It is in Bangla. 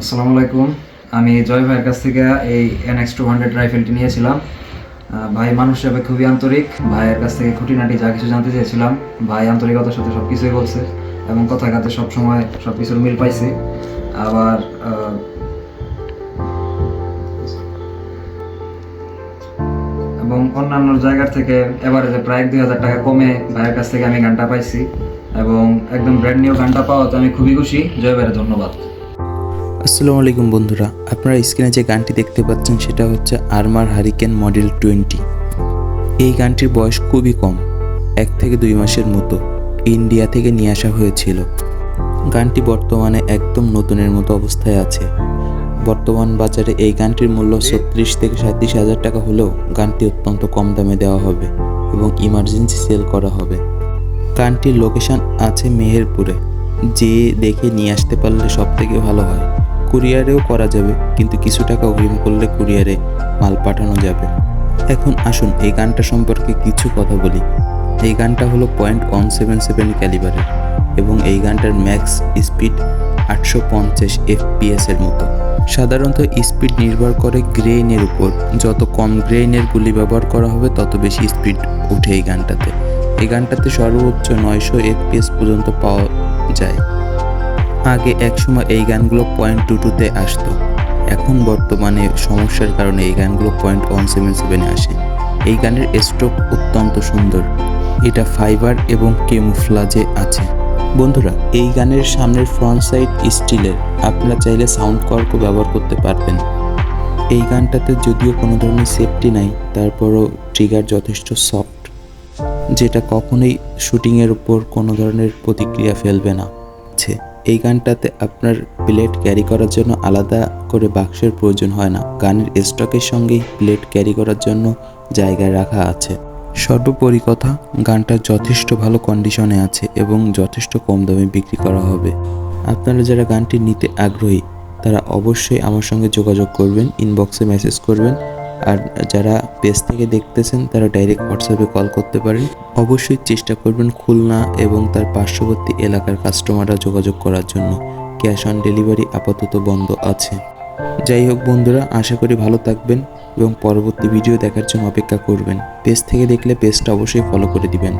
আসসালামু আলাইকুম। আমি জয় ভাইয়ের কাছ থেকে এই এনএক্স টু হান্ড্রেড রাইফেলটি নিয়েছিলাম। ভাই মানুষ হিসাবে খুবই আন্তরিক। ভাইয়ের কাছ থেকে খুঁটিনাটি যা কিছু জানতে চেয়েছিলাম, ভাই আন্তরিকতার সাথে সব কিছুই বলছে এবং কথা কাতে সবসময় সব কিছুর মিল পাইছি। আবার এবং অন্যান্য জায়গার থেকে এবারে প্রায় দুই হাজার টাকা কমে ভাইয়ের কাছ থেকে আমি গানটা পাইছি। এবং একদম ব্র্যান্ড নিউ গানটা পাওয়াতে আমি খুবই খুশি। জয় ভাইয়ের ধন্যবাদ। আসসালামু আলাইকুম বন্ধুরা, আপনারা স্ক্রিনে যে গানটি দেখতে পাচ্ছেন সেটা হচ্ছে আরমার হারিকেন মডেল টোয়েন্টি এই গানটির বয়স খুবই কম, এক থেকে দুই মাসের মতো, ইন্ডিয়া থেকে নিয়ে আসা হয়েছিল। গানটি বর্তমানে একদম নতুনের মতো অবস্থায় আছে। বর্তমান বাজারে এই গানটির মূল্য ছত্রিশ থেকে সাঁত্রিশ হাজার টাকা হলেও গানটি অত্যন্ত কম দামে দেওয়া হবে এবং ইমার্জেন্সি সেল করা হবে। গানটির লোকেশন আছে মেহেরপুরে যে দেখে নিয়ে আসতে পারলে সব থেকে ভালো হয়। কুরিয়ারেও করা যাবে, কিন্তু কিছু টাকা অগ্রিম করলে কুরিয়ারে মাল পাঠানো যাবে। এখন আসুন এই গানটা সম্পর্কে কিছু কথা বলি। এই গানটা হলো পয়েন্ট ওয়ান সেভেন সেভেন ক্যালিবারের এবং এই গানটার ম্যাক্স স্পিড আটশো পঞ্চাশ এফপিএস এর মতো। সাধারণত স্পিড নির্ভর করে গ্রেইনের উপর। যত কম গ্রেইনের গুলি ব্যবহার করা হবে, তত বেশি স্পিড ওঠে এই গানটাতে। এই গানটাতে সর্বোচ্চ নয়শো এফপিএস পর্যন্ত পাওয়া যায়। আগে একসময় এই গানগুলো পয়েন্ট টু টুতে আসতো। এখন বর্তমানে সমস্যার কারণে এই গানগুলো পয়েন্ট ওয়ান সেভেন সেভেনে আসে। এই গানের স্ট্রোক অত্যন্ত সুন্দর। এটা ফাইবার এবং কেমুফ্লাজে আছে। বন্ধুরা, এই গানের সামনের ফ্রন্ট সাইড স্টিলের আপনারা চাইলে সাউন্ড কর্কও ব্যবহার করতে পারবেন। এই গানটাতে যদিও কোনো ধরনের সেফটি নাই, তারপরও ট্রিগার যথেষ্ট সফট যেটা কখনোই শুটিংয়ের উপর কোনো ধরনের প্রতিক্রিয়া ফেলবে না। এই গানটাতে আপনার প্লেট ক্যারি করার জন্য আলাদা করে বাক্সের প্রয়োজন হয় না। গানের স্টকের সঙ্গেই প্লেট ক্যারি করার জন্য জায়গায় রাখা আছে। সর্বোপরি কথা, গানটা যথেষ্ট ভালো কন্ডিশনে আছে এবং যথেষ্ট কম দামে বিক্রি করা হবে। আপনারা যারা গানটি নিতে আগ্রহী, তারা অবশ্যই আমার সঙ্গে যোগাযোগ করবেন ইনবক্সে মেসেজ করবেন। আর যারা পেজ থেকে দেখতেছেন, তারা ডাইরেক্ট হোয়াটসঅ্যাপে কল করতে পারেন। অবশ্যই চেষ্টা করবেন খুলনা এবং তার পার্শ্ববর্তী এলাকার কাস্টমাররা যোগাযোগ করার জন্য। ক্যাশ অন ডেলিভারি আপাতত বন্ধ আছে। যাই হোক বন্ধুরা, আশা করি ভালো থাকবেন এবং পরবর্তী ভিডিও দেখার জন্য অপেক্ষা করবেন। পেজ থেকে দেখলে পেজটা অবশ্যই ফলো করে দিবেন।